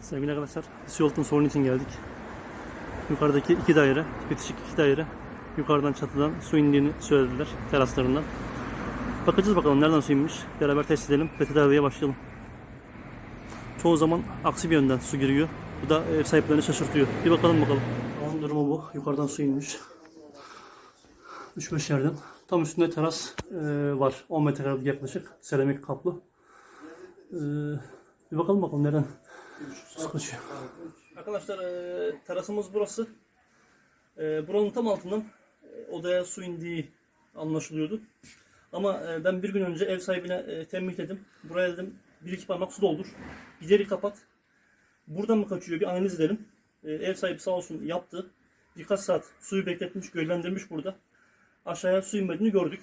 Sevgili arkadaşlar, Siyolt'un sorun için geldik. Yukarıdaki iki daire, bitişik iki daire, yukarıdan çatıdan su indiğini söylediler teraslarından. Bakacağız bakalım nereden su inmiş. Beraber test edelim ve tedaviye başlayalım. Çoğu zaman aksi bir yönden su giriyor. Bu da ev sahiplerini şaşırtıyor. Bir bakalım bakalım. Tamam durumu bu. Yukarıdan su inmiş. 3-5 yerden. Tam üstünde teras e, var. 10 metrekarelik yaklaşık. Seramik kaplı. E, bir bakalım bakalım nereden kaçıyor. Arkadaşlar e, terasımız burası. E, buranın tam altından e, odaya su indiği anlaşılıyordu. Ama ben bir gün önce ev sahibine tembihledim. Buraya dedim bir iki parmak su doldur. Gideri kapat. Buradan mı kaçıyor bir analiz edelim. Ev sahibi sağ olsun yaptı. Birkaç saat suyu bekletmiş, göllendirmiş burada. Aşağıya su inmediğini gördük.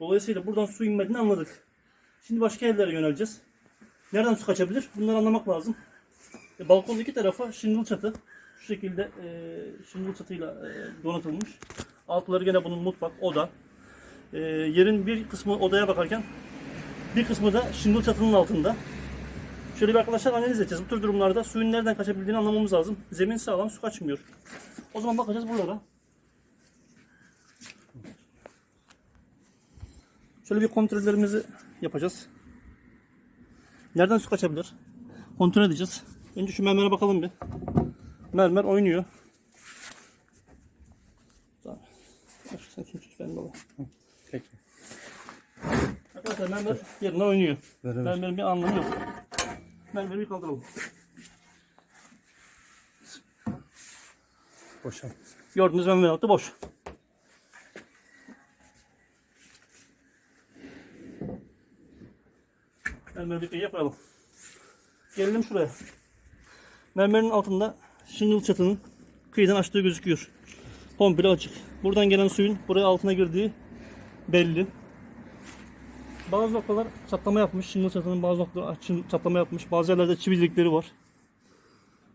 Dolayısıyla buradan su inmediğini anladık. Şimdi başka yerlere yöneleceğiz. Nereden su kaçabilir? Bunları anlamak lazım. E, balkonun iki tarafa şingıl çatı. Şu şekilde e, şingıl çatıyla e, donatılmış. Altları gene bunun mutfak, oda. E, yerin bir kısmı odaya bakarken bir kısmı da şingıl çatının altında. Şöyle bir arkadaşlar analiz edeceğiz. Bu tür durumlarda suyun nereden kaçabildiğini anlamamız lazım. Zemin sağlam, su kaçmıyor. O zaman bakacağız buralara. Şöyle bir kontrollerimizi yapacağız. Nereden su kaçabilir? Kontrol edeceğiz. Önce şu mermere bakalım bir. Mermer oynuyor. Tamam. Dur, Sen kim tut ben baba. Peki. Arkadaşlar mermer yerine oynuyor. Ver, ver. Mermerin bir anlamı yok. Mermeri bir kaldıralım. Boşalt. Gördüğünüz mermer altı boş. Kıyıya koyalım. Gelelim şuraya. Mermerin altında şingıl çatının kıyıdan açtığı gözüküyor. Komple açık. Buradan gelen suyun buraya altına girdiği belli. Bazı noktalar çatlama yapmış. Şingıl çatının bazı noktaları açın- çatlama yapmış. Bazı yerlerde çivi delikleri var.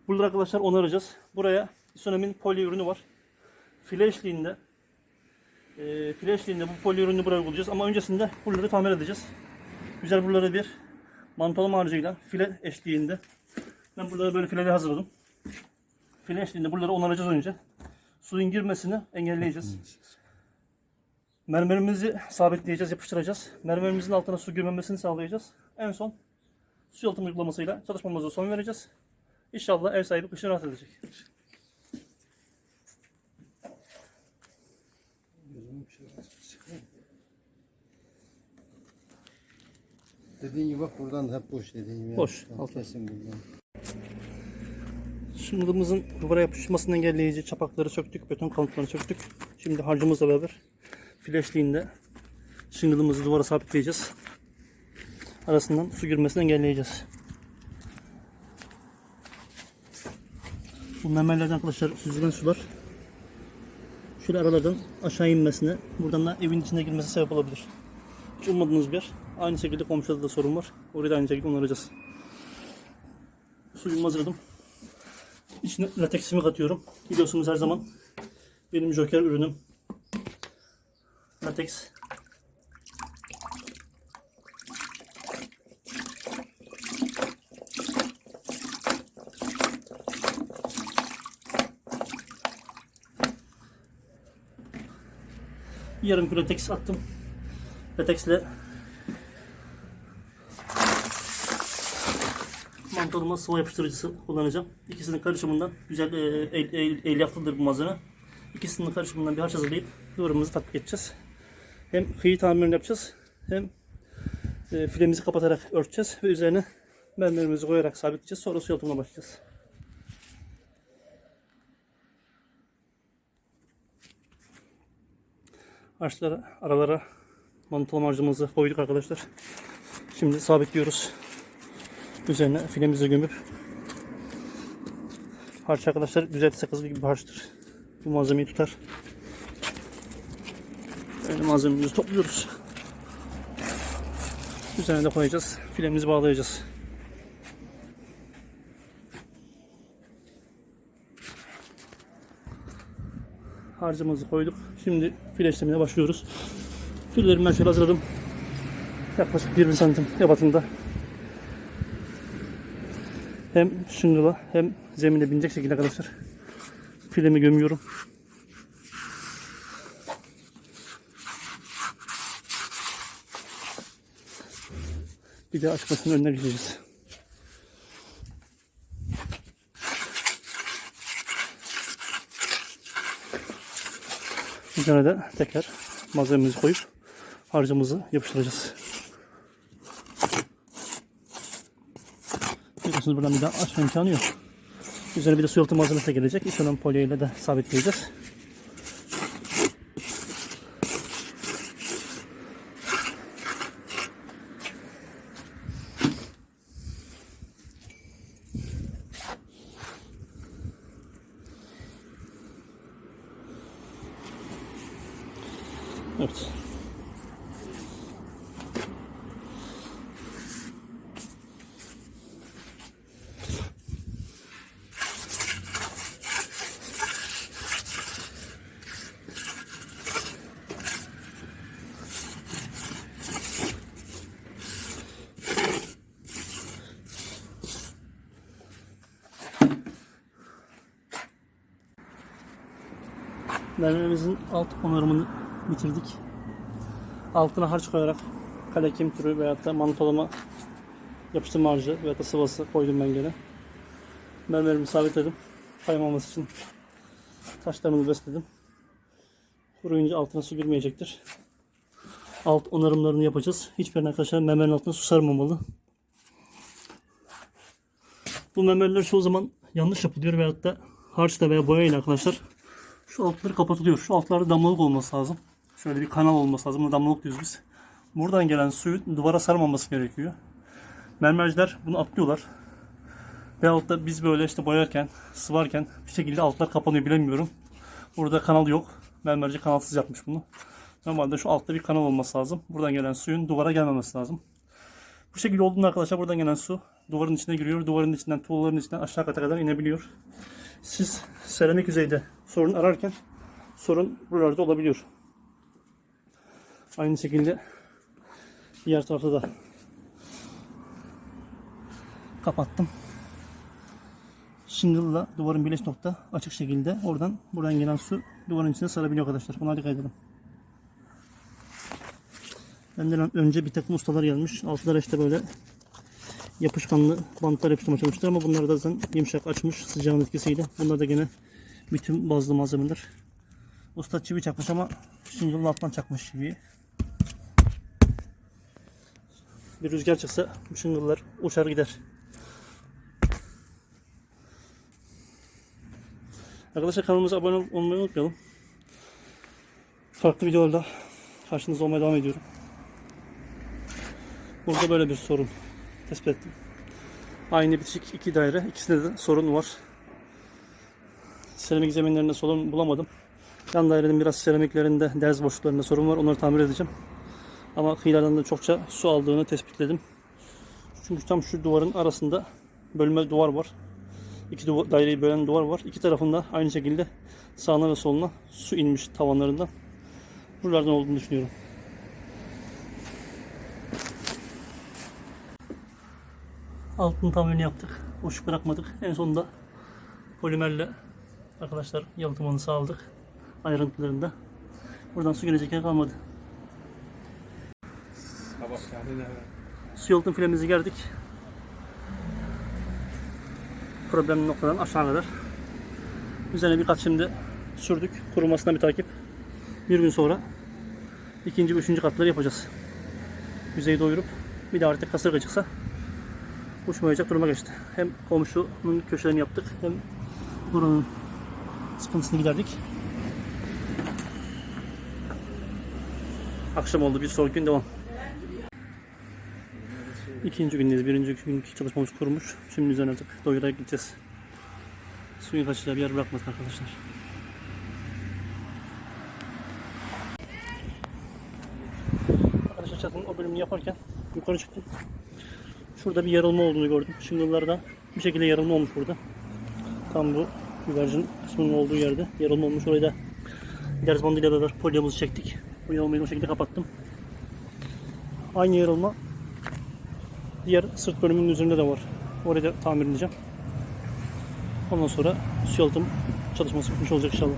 Burada arkadaşlar onaracağız. Buraya Isonem'in poli ürünü var. File eşliğinde e, file bu poli ürünü buraya uygulayacağız. Ama öncesinde buraları tamir edeceğiz. Güzel buraları bir mantolama harcıyla file eşliğinde ben buraları böyle fileli hazırladım. File eşliğinde buraları onaracağız önce. Suyun girmesini engelleyeceğiz. Mermerimizi sabitleyeceğiz, yapıştıracağız. Mermerimizin altına su girmemesini sağlayacağız. En son su yalıtım uygulamasıyla çalışmamıza son vereceğiz. İnşallah ev sahibi kışın rahat edecek. Dediğin gibi bak buradan da hep boş dediğin gibi. Boş, Tamam, altı. Kesin buradan. Şımlımızın duvara yapışmasını engelleyici çapakları söktük, beton kalıplarını söktük. Şimdi harcımızla beraber fleşliğinde şıngılımızı duvara sabitleyeceğiz. Arasından su girmesini engelleyeceğiz. Bu memelerden arkadaşlar süzülen sular şöyle aralardan aşağı inmesine, buradan da evin içine girmesi sebep olabilir. Hiç ummadığınız bir yer. Aynı şekilde komşuda da sorun var. Orayı da aynı şekilde onaracağız. Suyumu hazırladım. İçine lateksimi katıyorum. Biliyorsunuz her zaman benim joker ürünüm lateks. Yarım kilo lateks attım. Lateksle mantoluma sıvı yapıştırıcısı kullanacağım. İkisinin karışımından güzel e, el, el, el yapılıdır bu malzeme. İkisinin karışımından bir harç hazırlayıp duvarımızı tatbik edeceğiz. Hem kıyı tamirini yapacağız hem e, filemizi kapatarak örteceğiz ve üzerine mermerimizi koyarak sabitleyeceğiz. Sonra su yalıtımına başlayacağız. Harçlara, aralara mantolama harcımızı koyduk arkadaşlar. Şimdi sabitliyoruz. Üzerine filemizi gömüp harç arkadaşlar güzel sakızlı gibi bir harçtır. Bu malzemeyi tutar. Böyle malzememizi topluyoruz. Üzerine de koyacağız. Filemizi bağlayacağız. Harcımızı koyduk. Şimdi file işlemine başlıyoruz. Fillerimi ben şöyle hazırladım. Yaklaşık 20 santim ebatında. Hem şıngıla hem zemine binecek şekilde arkadaşlar. Filemi gömüyorum. Bir de açmasının önüne gideceğiz. Üzerine de tekrar malzememizi koyup harcımızı yapıştıracağız. Biliyorsunuz buradan bir daha açma imkanı yok. Üzerine bir de su yalıtım malzemesi de gelecek. İç önem folyo ile de sabitleyeceğiz. Evet. Mermerimizin alt onarımını bitirdik. Altına harç koyarak kalekim türü veyahut da mantolama yapıştırma harcı veyahut da sıvası koydum ben gene. Mermerimi sabitledim. Kaymaması için taşlarımı besledim. Kuruyunca altına su girmeyecektir. Alt onarımlarını yapacağız. Hiçbirine arkadaşlar mermerin altına su sarmamalı. Bu mermerler çoğu zaman yanlış yapılıyor veyahut da harçla veya boyayla arkadaşlar şu altları kapatılıyor. Şu altlarda damlalık olması lazım. Şöyle bir kanal olması lazım. Buna damlalık diyoruz biz. Buradan gelen suyu duvara sarmaması gerekiyor. Mermerciler bunu atlıyorlar. Veyahut da biz böyle işte boyarken, sıvarken bir şekilde altlar kapanıyor bilemiyorum. Burada kanal yok. Mermerci kanalsız yapmış bunu. Normalde şu altta bir kanal olması lazım. Buradan gelen suyun duvara gelmemesi lazım. Bu şekilde olduğunda arkadaşlar buradan gelen su duvarın içine giriyor. Duvarın içinden, tuğlaların içinden aşağı kata kadar inebiliyor. Siz seramik yüzeyde sorun ararken sorun buralarda olabiliyor. Aynı şekilde diğer tarafta da kapattım. Shingle'la duvarın birleş nokta açık şekilde oradan buradan gelen su duvarın içine sarabiliyor arkadaşlar. Buna dikkat edelim. Benden önce bir takım ustalar gelmiş. Altılar işte böyle yapışkanlı bantlar yapıştırmaya çalışmışlar ama bunlar da zaten yumuşak açmış sıcağın etkisiyle. Bunlar da gene bütün bazlı malzemeler. Usta çivi çakmış ama shingle'ın alttan çakmış çiviyi. Bir rüzgar çıksa bu shingle'lar uçar gider. Arkadaşlar kanalımıza abone ol- olmayı unutmayalım. Farklı videolarla karşınızda olmaya devam ediyorum. Burada böyle bir sorun tespit ettim. Aynı bitişik iki daire. İkisinde de sorun var. Seramik zeminlerinde sorun bulamadım. Yan dairenin biraz seramiklerinde derz boşluklarında sorun var. Onları tamir edeceğim. Ama kıyılardan da çokça su aldığını tespitledim. Çünkü tam şu duvarın arasında bölme duvar var. İki duva- daireyi bölen duvar var. İki tarafında aynı şekilde sağına ve soluna su inmiş tavanlarından. Buralardan olduğunu düşünüyorum. Altın tamirini yaptık. Boş bırakmadık. En sonunda polimerle arkadaşlar yalıtımını sağladık. Ayrıntılarında. Buradan su gelecek yer kalmadı. Su yalıtım filemizi gerdik. Problemli noktadan aşağı kadar. Üzerine birkaç şimdi sürdük. Kurumasına bir takip. Bir gün sonra ikinci üçüncü katları yapacağız. Yüzeyi doyurup bir de artık kasırga çıksa uçmayacak duruma geçti. Hem komşunun köşelerini yaptık hem buranın sıkıntısını giderdik. Akşam oldu bir sonraki gün devam. İkinci gündeyiz. Birinci günkü çalışmamız kurumuş. Şimdi üzerine artık doyurarak gideceğiz. Suyun kaçacağı bir yer bırakmadık arkadaşlar. Arkadaşlar çatının o bölümünü yaparken yukarı çıktım. Şurada bir yarılma olduğunu gördüm. Shingle'larda bir şekilde yarılma olmuş burada. Tam bu güvercin kısmının olduğu yerde yarılma olmuş. Orayı da ders bandıyla beraber polyomuzu çektik. Bu yarılmayı o şekilde kapattım. Aynı yarılma diğer sırt bölümünün üzerinde de var. Orayı da tamir edeceğim. Ondan sonra su yalıtım çalışması bitmiş olacak inşallah.